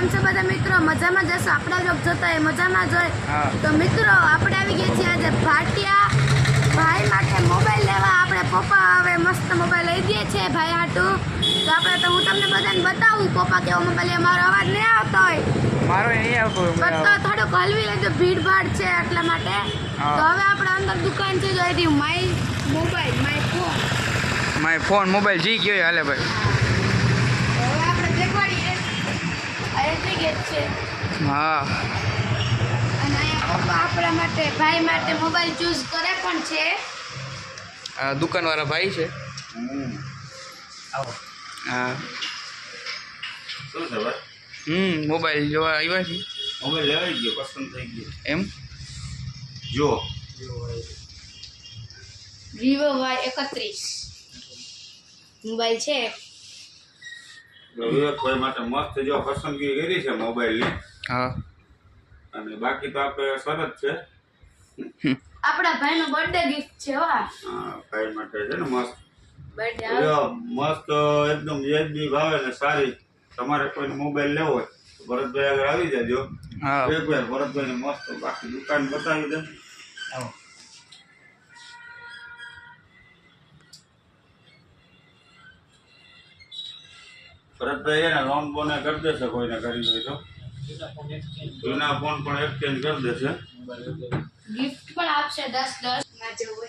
કેમ છો બધા મિત્રો? મજામાં જશો આપણા લોક જોતા એ મજામાં જ હોય? તો મિત્રો આપણે આવી ગયા છીએ આજે ભાટિયા ભાઈ માટે મોબાઈલ લેવા. આપણે પપ્પા હવે મસ્ત મોબાઈલ લઈ દઈએ છે ભાઈ હાટું. તો આપણે તો હું તમને બધાને બતાવું પપ્પા કેવો મોબાઈલ મારો અવાજ નહીં આવતો હોય? મારો નહીં આવતો તો થોડુંક હલવી લેજો ભીડ ભાડ છે એટલા માટે. તો હવે આપણે અંદર દુકાન છે જો એની માય mobile my phone my phone mobile જી ગયો હાલે ભાઈ તો હવે આપણે દેખવાડીએ આ એટલી છે. હા. અને આપણા માટે ભાઈ માટે મોબાઈલ ચૂઝ કરે પણ છે. આ દુકાનવાળા ભાઈ છે. હા. શું છે હમ મોબાઈલ જોવા આવ્યા છે મોબાઈલ લેવાઈ ગયો પસંદ થઈ ગયો. એમ? જો. વિવો વાય એકત્રીસ. મોબાઈલ છે. વિવેકભાઈ માટે મસ્ત જો પસંદગી કરી છે મોબાઈલની. હા. અને બાકી તો આપણે સરસ છે. આપણા ભાઈનો બર્થડે ગિફ્ટ છે હા હા, ભાઈ માટે છે ને મસ્ત. બર્થડે મસ્ત એકદમ વ્યાજબી ભાવે ને સારી. તમારે કોઈને મોબાઈલ લેવો હોય તો ભરતભાઈ આગળ આવી જાજો. હા. ભરતભાઈ મસ્ત બાકી દુકાન બતાવી દે. ભરતભાઈ એને લોન બોને કરી દેશે કોઈને કરી હોય તો જૂના ફોન પણ એક્સચેન્જ કરી દેશે. ગિફ્ટ પણ આપશે દસ દસ. ના જવું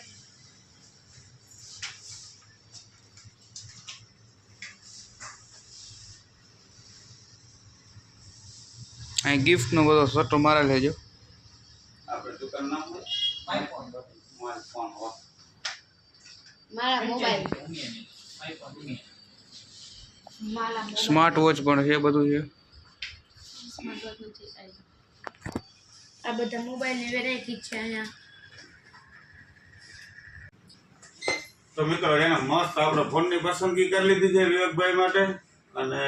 અહીં ગિફ્ટનો બધો સટ્ટો મારા લેજો આપણે દુકાન નામ હોય? માય ફોન હો. મારા મોબાઈલ મારા મોબાઈલ સ્માર્ટ વોચ પણ છે બધું છે. આ બધા મોબાઈલની વેરાયટી છે અહીંયા. તો મિત્રો એને મસ્ત આપણે ફોનની પસંદગી કરી લીધી છે વિવેકભાઈ માટે. અને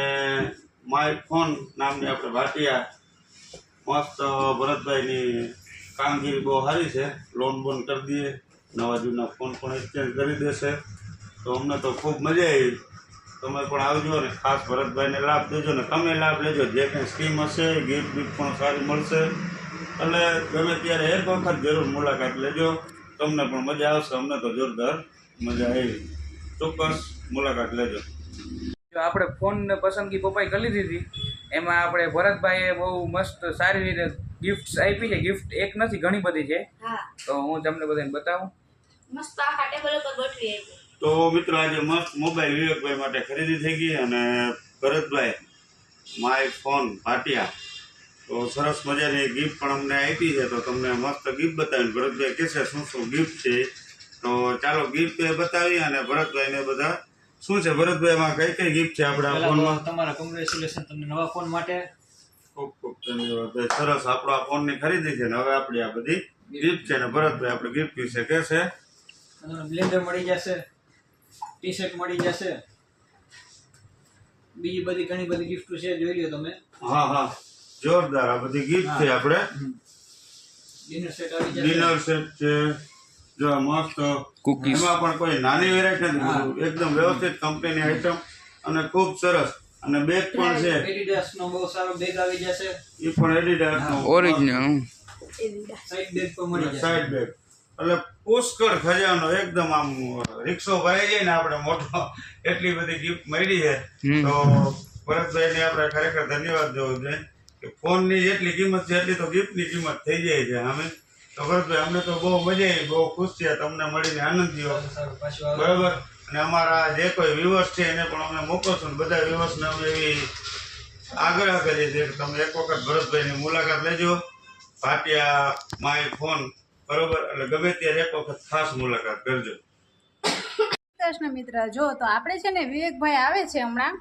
માય ફોન નામની આપણે ભાટિયા મસ્ત ભરતભાઈની કામગીરી બહુ સારી છે. લોન બોન કરી દઈએ. નવા જૂના ફોન પણ એક્સચેન્જ કરી દેશે. તો અમને તો ખૂબ મજા આવી. તમે પણ આવજો અને ખાસ ભરતભાઈને લાભ દેજો ને તમે લાભ લેજો. જે કંઈ સ્કીમ હશે ગિફ્ટ બિફ્ટ પણ સારી મળશે. એટલે ગમે ત્યારે એક વખત જરૂર મુલાકાત લેજો. તમને પણ મજા આવશે અમને તો જોરદાર મજા આવી. ચોક્કસ મુલાકાત લેજો. આપણે ફોનને પસંદગી પપ્પાએ કરી દીધી હતી એમાં આપણે ભરતભાઈએ બહુ મસ્ત સારી રીતે ગિફ્ટ આપી છે. ગિફ્ટ એક નથી ઘણી બધી છે. તો હું તમને બધાને બતાવું. મસ્ત આખા ટેબલ ઉપર ગોઠવી આપ્યું તો મિત્રો આજે મસ્ત મોબાઈલ વિવેકભાઈ માટે ખરીદી થઈ ગઈ અને ભરતભાઈ માય ફોન ભાટિયા. તો સરસ મજાની ગિફ્ટ પણ અમને આપી છે. તો તમને મસ્ત ગિફ્ટ બતાવીને ભરતભાઈ કહેશે શું શું ગિફ્ટ છે. તો ચાલો ગિફ્ટ એ બતાવી અને ભરતભાઈને બધા શું છે? ભરતભાઈ માં કઈ કઈ ગિફ્ટ છે આપણા ફોનમાં? તમારા કોંગ્રેચ્યુલેશન તમને નવા ફોન માટે. ખૂબ ખૂબ ધન્યવાદ સરસ આપણો આ ફોનની ખરીદી છે ને હવે આપણી આ બધી ગિફ્ટ છે ને ભરતભાઈ આપણે ગિફ્ટ વિશે કહેશે. બ્લેન્ડર મળી જશે. ટી શર્ટ મળી જશે. બીજી બધી ઘણી બધી ગિફ્ટ છે જોઈ લ્યો તમે. હા હા. જોરદાર. આ બધી ગિફ્ટ છે આપણે. ડિનર સેટ આવી જશે. ડિનર સેટ છે. જો મસ્ત. કુકીઝ એમાં પણ કોઈ નાની વેરાયટી નથી. એકદમ વ્યવસ્થિત કંપનીની આઈટમ અને ખૂબ સરસ. અને બેગ પણ છે. એડિડાસ નો બહુ સારો બેગ આવી જશે. એ પણ એડિડાસ નો. ઓરિજિનલ સાઈડ બેગ પણ મળી જશે. સાઈડ બેગ એટલે પુષ્કળ ખજાનો એકદમ આમ રિક્ષો ભરાઈ જાય ને આપણે મોટો એટલી બધી ગિફ્ટ મળી છે. તો ભરતભાઈને આપણે ખરેખર ધન્યવાદ દેવો જોઈએ કે ફોનની જેટલી કિંમત છે એટલી તો ગિફ્ટની કિંમત થઈ જાય છે અમે તો ભરતભાઈ અમને તો બહુ મજા આવી બહુ ખુશ છે તમને મળીને આનંદ થયો. બરાબર? અને અમારા જે કોઈ વ્યુઅર્સ છે એને પણ અમે મોકલશું ને બધા વ્યુઅર્સને અમે એવી આગ્રહ કરીએ છીએ કે તમે એક વખત ભરતભાઈની મુલાકાત લેજો. ભાટિયા માય ફોન બરોબર? એટલે ગમે ત્યારે એક વખત ખાસ મુલાકાત કરજો. કૃષ્ણ મિત્ર જો તો આપણે છે ને વિવેકભાઈ આવે છે હમણાં.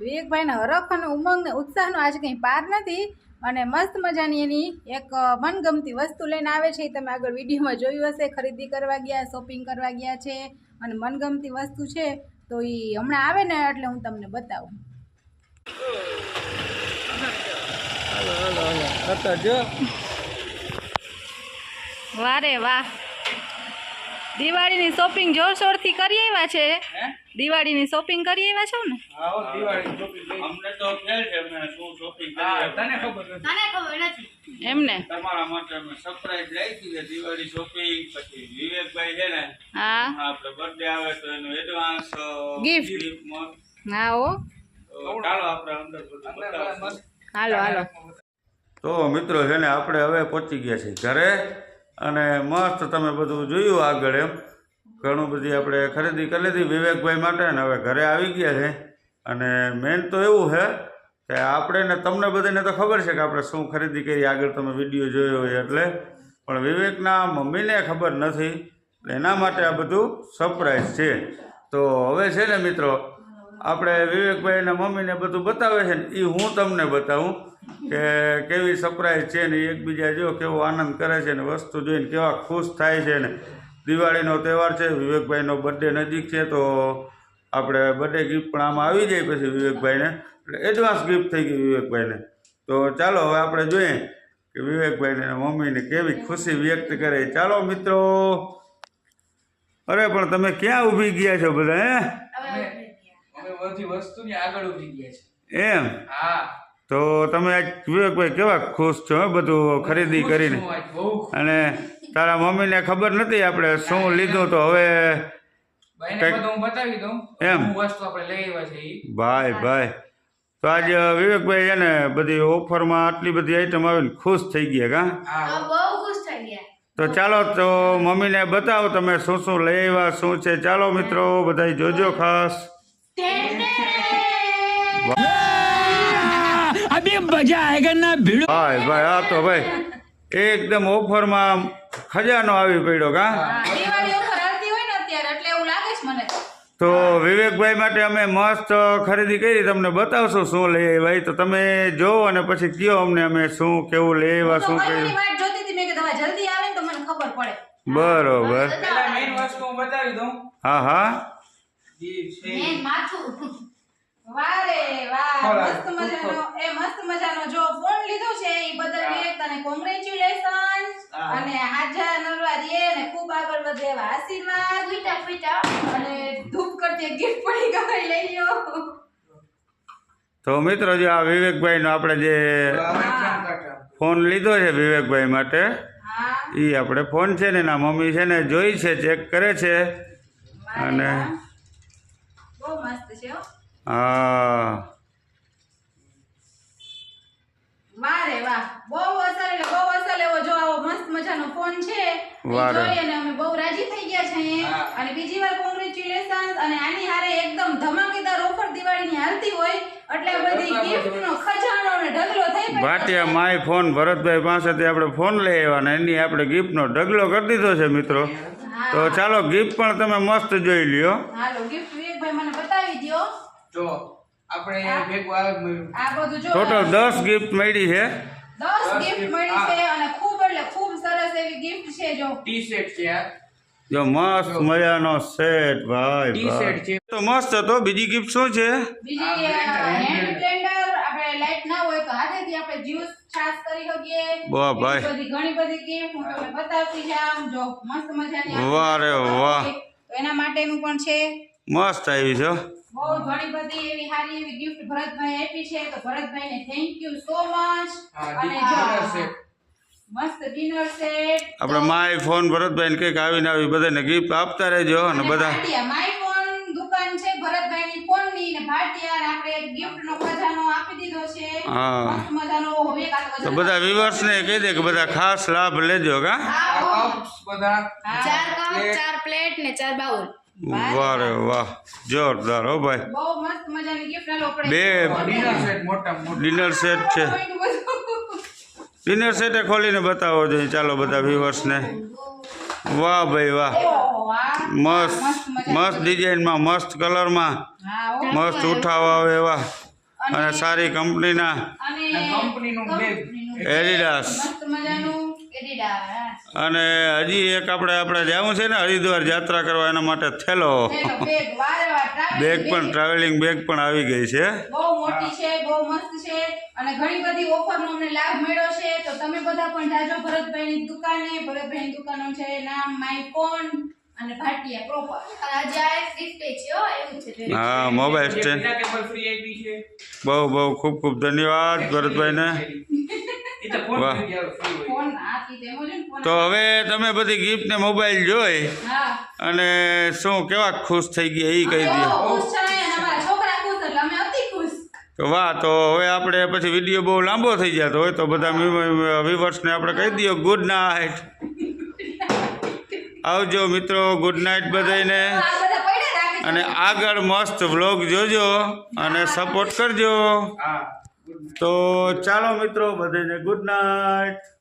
વિવેકભાઈના હરખ અને ઉમંગ ને ઉત્સાહનો આજે કંઈ પાર નથી અને મસ્ત મજાની એની એક મનગમતી વસ્તુ લઈને આવે છે. એ તમે આગળ વિડીયોમાં જોયું હશે. ખરીદી કરવા ગયા શોપિંગ કરવા ગયા છે અને મનગમતી વસ્તુ છે. તો એ હમણાં આવે ને એટલે હું તમને બતાવું. વારે વાહ. દિવાળીની શોપિંગ જોરશોરથી કરી આવ્યા છે? દિવાળીની શોપિંગ કરી આવ્યા છો ને? અમને તો ખ્યાલ છે અમે શું શોપિંગ તને ખબર નથી. તને ખબર નથી. એમને તમારા માટે અમે સરપ્રાઈઝ રાખી છે દિવાળી શોપિંગ પછી વિવેકભાઈ છે ને હા. આપણે બર્થડે આવે તો એનું એડવાન્સ Gift. હા ઓ ચાલો આપણે અંદર બધું અંદર બતાવશું. મસ્ત હાલો હાલો. તો મિત્રો છે ને આપણે હવે પહોંચી ગયા છીએ ઘરે. અને મસ્ત તમે બધું જોયું આગળ એમ. ઘણું બધી આપણે ખરીદી કરી લીધી વિવેકભાઈ માટે અને હવે ઘરે આવી ગયા છે. અને મેન તો એવું છે કે આપણે ને તમને બધાને તો ખબર છે કે આપણે શું ખરીદી કરી આગળ તમે વીડિયો જોયો હોય એટલે. પણ વિવેકના મમ્મીને ખબર નથી. એના માટે આ બધું સરપ્રાઈઝ છે. તો હવે છે ને મિત્રો આપણે વિવેકભાઈના મમ્મીને બધું બતાવે છે ને એ હું તમને બતાવું કે કેવી સરપ્રાઈઝ છે ને, એકબીજા જો કેવો આનંદ કરે છે ને, વસ્તુ જોઈને કેવા ખુશ થાય છે ને. દિવાળીનો તહેવાર છે, વિવેકભાઈનો બર્થડે નજીક છે, તો આપણે બર્થડે ગિફ્ટ પણ આમાં આવી જાય પછી વિવેકભાઈને. એટલે એડવાન્સ ગિફ્ટ થઈ ગઈ વિવેકભાઈને. તો ચાલો હવે આપણે જોઈએ કે વિવેકભાઈને મમ્મીને કેવી ખુશી વ્યક્ત કરે. ચાલો મિત્રો. અરે, પણ તમે ક્યાં ઊભી ગયા છો બધા, હે? અમે અમે બધી વસ્તુની આગળ ઊભી ગયા છે. એમ? હા. તો તમે આજ વિવેકભાઈ કેવા ખુશ છો હે બધું ખરીદી કરીને. અને તારા મમ્મીને ખબર નથી આપણે શું લીધું તો હવે કંઈક- બધું હું બતાવી દઉં. એમ. શું વસ્તુ આપણે લઈ આવ્યા છે ઈ. ભાઈ ભાઈ. તો આજ વિવેકભાઈ એને ને બધી ઓફરમાં આટલી બધી આઈટમ આવીને ખુશ થઈ ગયા કા? હા. બહુ ખુશ થઈ ગયા. તો ચાલો તો મમ્મીને બતાવો તમે શું શું લઈ આવ્યા શું છે? ચાલો મિત્રો બધા જોજો ખાસ. ભાઈ ભાઈ આ તો ભાઈ એકદમ ઓફરમાં ખજાનો આવી પડ્યો કા? હા, દિવાળી ઓફર આવતી હોય ને અત્યારે એટલે એવું લાગે છે મને. તો. વિવેકભાઈ માટે અમે મસ્ત ખરીદી કરી તમને બતાવશું શું લઈ આવ્યા. તો તમે જોવો અને પછી કયો અમને અમે શું કેવું લઈ આવ્યા શું કર્યું. વાટ જોતી હતી મેં કીધું હવે જલ્દી આવે ને તો મને ખબર પડે. બરોબર. હું બતાવી. દઉં. હા. હા ઈ છે મેં માથું વાહ વાહ મસ્ત મજાનો એ મસ્ત મજાનો જો ફોન લીધો છે એ બદલ વિવેક તને કોંગ્રેચ્યુલેશન અને હાજા નરવા રે ને ખૂબ આગળ વધે એવા આશીર્વાદ. પીટા પીટા અને ધૂપ કરતી ગિફ્ટ પડી ગઈ લઈ લ્યો. તો મિત્રો જે આ વિવેકભાઈનો આપણે જે. ફોન લીધો છે વિવેકભાઈ માટે એ આપણે ફોન છે ને એના મમ્મી છે ને જોઈ છે ચેક કરે છે. અને-. બહુ મસ્ત છે હો હા વાહ રે વાહ. બહુ અસર એટલે બહુ અસર એવો જો આવો મસ્ત મજાનો ફોન છે. ઈ વાહ રે. જોઈ અને અમે બહુ રાજી થઈ ગયા છે અને બીજી વાર કોંગ્રેચ્યુલેશન અને આની હારે એકદમ ધમાકેદાર ઓફર દિવાળીની હાલતી હોય. એટલે બધી એટલા બધું. gift નો ખજાનો ને ઢગલો થઈ ભાટિયા માય ફોન ભરતભાઈ પાસેથી આપણે ફોન લઈ આવ્યા ને એની આપણે ગિફ્ટનો ઢગલો કરી દીધો છે મિત્રો. તો ચાલો ગિફ્ટ પણ તમે મસ્ત જોઈ લ્યો. હાલો ગિફ્ટ વિવેકભાઈ મને બતાવી દો જો આપણે ભેગું આ બધું જો. ટોટલ દસ ગિફ્ટ મળી છે. દસ દસ ગિફ્ટ મળી છે અને ખૂબ એટલે ખૂબ સરસ એવી ગિફ્ટ છે જો. ટી શર્ટ છે જો મસ્ત મજાનો સેટ ભાઈ ટી શર્ટ છે. તો મસ્ત હતો. બીજી ગિફ્ટ શું છે? બીજી હેન્ડ બ્લેન્ડર આપણે લાઈટ ના હોય તો હાથેથી આપણે જ્યુસ છાશ કરી શકીએ. વાહ ભાઈ. બધી ઘણી બધી ગિફ્ટ હું તમને બતાવતી જાઉં. જો મસ્ત મજાની વાહ રે વાહ. એના માટેનું પણ છે. મસ્ત આવી છે બહુ ઘણી બધી એવી સારી એવી ગિફ્ટ ભરતભાઈ આપી છે તો ભરતભાઈને થેન્ક યુ સો મચ અને જો મસ્ત ડિનર સેટ આપણે માય ફોન ભરતભાઈને કંઈક આવીને આવી બધાને ગિફ્ટ આપતા રહેજો અને બધા. માય ફોન દુકાન છે ભરતભાઈની ફોનની ને ભાટિયા આપણે એક ખજાનો આપી દીધો છે. હા. મજાનો હવે તો બધા વ્યુઅર્સને કહી દે કે બધા ખાસ લાભ લેજો કા? હા, બધા. ચાર કપ ચાર પ્લેટ ને ચાર બાઉલ. વાહ રે વાહ. જોરદાર હો ભાઈ. બહુ મસ્ત મજાની ગિફ્ટ આલો આપણે બે ડિનર સેટ મોટા મોટા. ડિનર સેટ છે. ડિનર સેટે ખોલીને બતાવો જોઈએ ચાલો બધા વ્યુઅર્સને. વાહ ભાઈ વાહ. મસ્ત મસ્ત ડિઝાઇનમાં મસ્ત કલરમાં. મસ્ત ઉઠાવ આવે એવા. અને સારી કંપનીના. અને કંપનીનું એડિડાસ મસ્ત મજાનું. અને હજી એક આપણે આપણે જવું છે ને હરિદ્વાર યાત્રા કરવા એના માટે થેલો. બેગ પણ ટ્રાવેલિંગ બેગ પણ આવી ગઈ છે. બહુ મોટી છે બહુ મસ્ત છે અને ઘણી બધી ઓફરનો અમને લાભ મળ્યો છે. તો તમે બધા પણ જાજો ભરતભાઈની દુકાને. ભરતભાઈની દુકાનનું છે નામ માય ફોન અને ભાટિયા પ્રોપર અને આ એક છે હો એવું છે. હા મોબાઈલ સ્ટેન્ડ બીજા કેબલ ફ્રી આપી છે. બહુ બહુ ખૂબ ખૂબ ધન્યવાદ ભરતભાઈને. તો હવે તમે બધી ગિફ્ટ ને મોબાઈલ જોઈ અને શું કેવા ખુશ થઈ ગયા એ કહી દો તો વાહ તો હવે આપણે પછી વીડિયો બહુ લાંબો થઈ જતો હોય તો બધા વિવર્સને આપણે કહી દઈએ ગુડ નાઇટ આવજો મિત્રો ગુડ નાઇટ બધાને અને આગળ મસ્ત વ્લોગ જોજો અને સપોર્ટ કરજો. હા. તો ચાલો મિત્રો બધાને ગુડ નાઇટ